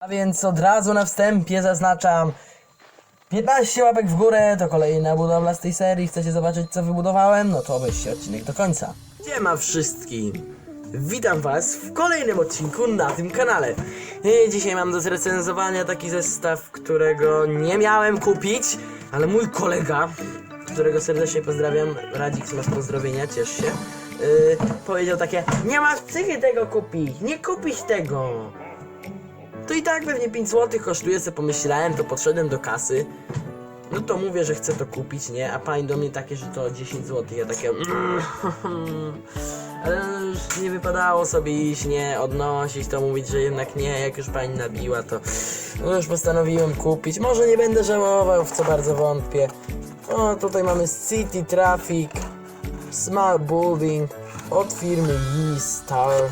A więc od razu na wstępie zaznaczam 15 łapek w górę, to kolejna budowla z tej serii. Chcecie zobaczyć co wybudowałem? No to obejrzcie odcinek do końca. Siema wszystkim! Witam was w kolejnym odcinku na tym kanale. I dzisiaj mam do zrecenzowania taki zestaw, którego nie miałem kupić, ale mój kolega, którego serdecznie pozdrawiam, Radzik, masz pozdrowienia, ciesz się, yy, powiedział takie, nie masz psychy tego kupić, nie kupisz tego. To i tak pewnie 5 zł kosztuje, sobie pomyślałem, to podszedłem do kasy. No to mówię, że chcę to kupić, nie? A pani do mnie takie, że to 10 zł. Ja takie. mm, Ale już nie wypadało sobie iść, nie? Odnosić to, mówić, że jednak nie. Jak już pani nabiła, to no już postanowiłem kupić. Może nie będę żałował, w co bardzo wątpię. O, tutaj mamy City Traffic, Smart Building od firmy E-Star.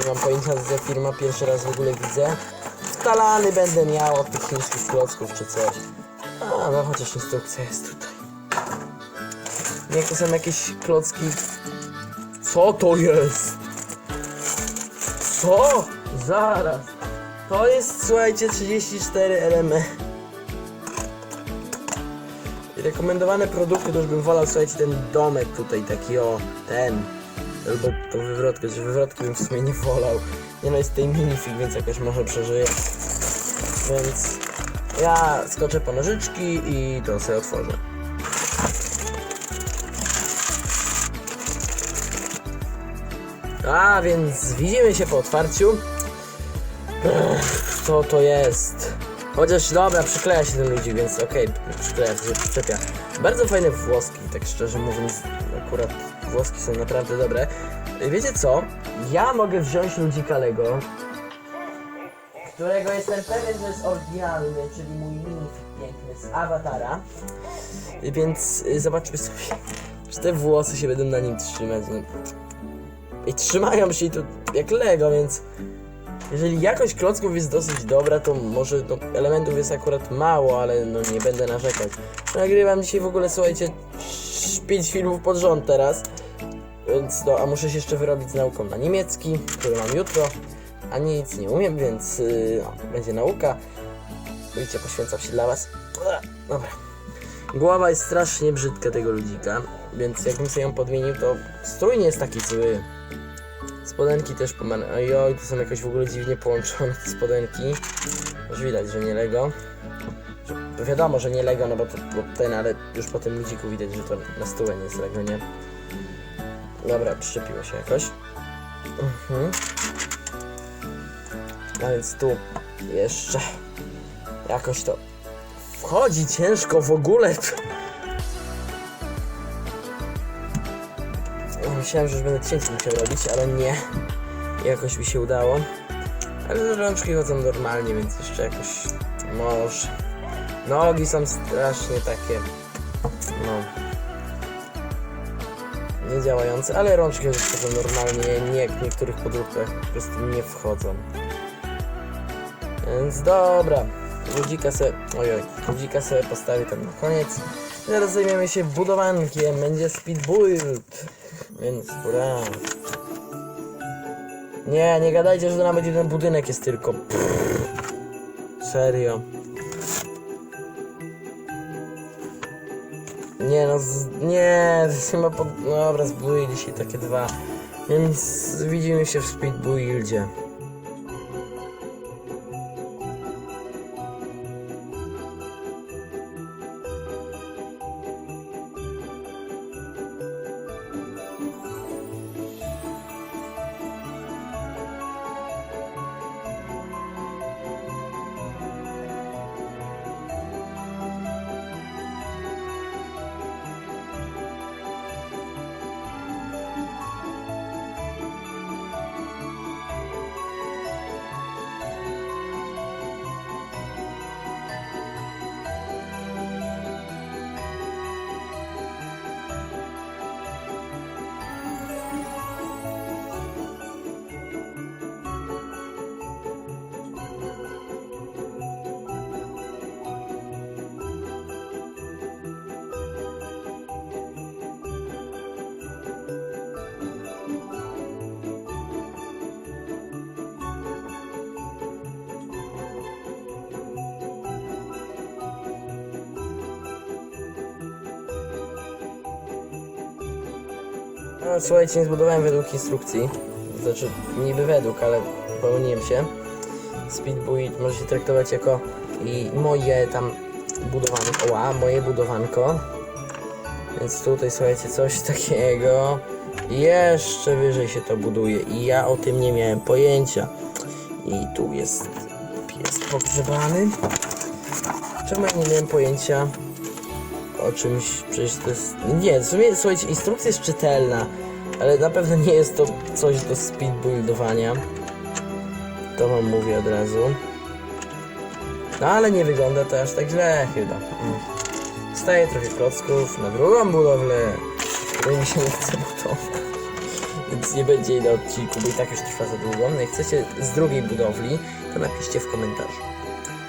Nie mam pojęcia, co za firma, pierwszy raz w ogóle widzę. Talany będę miał od tych chińskich klocków czy coś. A, no chociaż instrukcja jest tutaj. Nie, to są jakieś klocki. Co to jest? Co? Zaraz. To jest, słuchajcie, 34 LM. I rekomendowane produkty, to już bym wolał, słuchajcie, ten domek tutaj, taki o, ten. Albo tą wywrotkę, że wywrotki bym w sumie nie wolał. Nie no, jest tutaj minifig, więc jakoś może przeżyję. Więc ja skoczę po nożyczki i to sobie otworzę. A więc widzimy się po otwarciu. Ech, co to jest? Chociaż dobra, przykleja się ten ludzi, więc okej, przykleja się, przyczepia. Bardzo fajne włoski, tak szczerze mówiąc, akurat włoski są naprawdę dobre. Wiecie co? Ja mogę wziąć ludzika Lego, którego jestem pewien, że jest oryginalny, czyli mój minifig piękny z awatara. Więc y, zobaczmy sobie, czy te włosy się będą na nim trzymać. No. I trzymają się tu jak Lego, więc jeżeli jakość klocków jest dosyć dobra, to może no, elementów jest akurat mało, ale no nie będę narzekać. Nagrywam dzisiaj w ogóle, słuchajcie, 5 filmów pod rząd teraz. Więc no, a muszę się jeszcze wyrobić z nauką na niemiecki, który mam jutro. A nic nie umiem, więc yy, no, będzie nauka. Widzicie, poświęcam się dla was. Dobra. Głowa jest strasznie brzydka tego ludzika, więc jakbym sobie ją podmienił, to strój nie jest taki zły. Spodenki też pomarańczowe. Ojoj, to są jakoś w ogóle dziwnie połączone te spodenki. Już widać, że nie Lego. Wiadomo, że nie Lego, no bo to bo ten, ale już po tym ludziku widać, że to na stówę nie jest Lego, nie? Dobra, przyczepiło się jakoś. Mhm. A więc tu jeszcze jakoś to wchodzi ciężko w ogóle. Myślałem, że już będę cięcie musiał robić, ale nie. Jakoś mi się udało. Ale rączki chodzą normalnie, więc jeszcze jakoś może. Nogi są strasznie takie, no, niedziałające, ale rączki chodzą normalnie, nie w niektórych podróbkach po prostu nie wchodzą. Więc dobra, ludzika se, ojoj, ludzika sobie postawię tam na koniec. Teraz zajmiemy się budowankiem, będzie speed build, więc hurra. Nie, nie gadajcie, że to nawet jeden budynek jest tylko. Pff, serio. Nie no, z, nie, chyba pod... no Dobra, zbuduję dzisiaj takie dwa. Więc widzimy się w speed No, słuchajcie, nie zbudowałem według instrukcji. Znaczy, niby według, ale pomyliłem się. Speed Build może się traktować jako i moje tam budowanko. Ła, moje budowanko. Więc tutaj słuchajcie, coś takiego. Jeszcze wyżej się to buduje i ja o tym nie miałem pojęcia. I tu jest pies pogrzebany. Czemu ja nie miałem pojęcia o czymś, przecież to jest... Nie, w sumie, słuchajcie, instrukcja jest czytelna, ale na pewno nie jest to coś do speed buildowania. To wam mówię od razu. No ale nie wygląda to aż tak źle chyba. Mm. Staję trochę klocków na drugą budowlę, której mi się nie chce budować. Więc nie będzie jej na odcinku, bo i tak już trwa za długo. No jak chcecie z drugiej budowli, to napiszcie w komentarzu.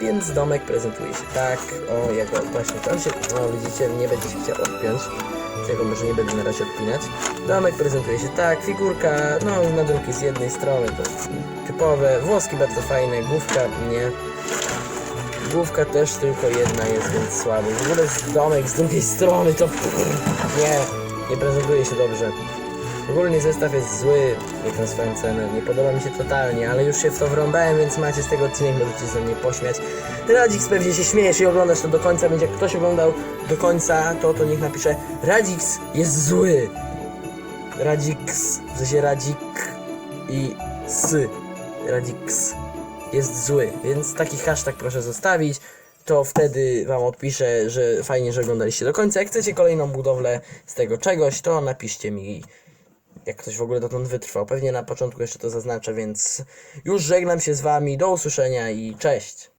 Więc domek prezentuje się tak. O, jak właśnie tam się. No widzicie, nie będzie się chciał odpiąć. Tego może nie będę na razie odpinać. Domek prezentuje się tak. Figurka, no na z jednej strony to typowe. Włoski bardzo fajne, główka nie. Główka też tylko jedna jest, więc słaby. W ogóle domek z drugiej strony to nie, nie prezentuje się dobrze. Ogólnie zestaw jest zły, jak na swoją cenę. Nie podoba mi się totalnie, ale już się w to wrąbałem, więc macie z tego odcinek, możecie ze mnie pośmiać. Radzix pewnie się śmiejesz i oglądasz to do końca, więc jak ktoś oglądał do końca, to to niech napisze Radzix jest zły. Radzix, w sensie Radzik i sy. Radzix jest zły, więc taki hashtag proszę zostawić. To wtedy wam odpiszę, że fajnie, że oglądaliście do końca. Jak chcecie kolejną budowlę z tego czegoś, to napiszcie mi jak ktoś w ogóle dotąd wytrwał. Pewnie na początku jeszcze to zaznaczę, więc już żegnam się z wami. Do usłyszenia i cześć.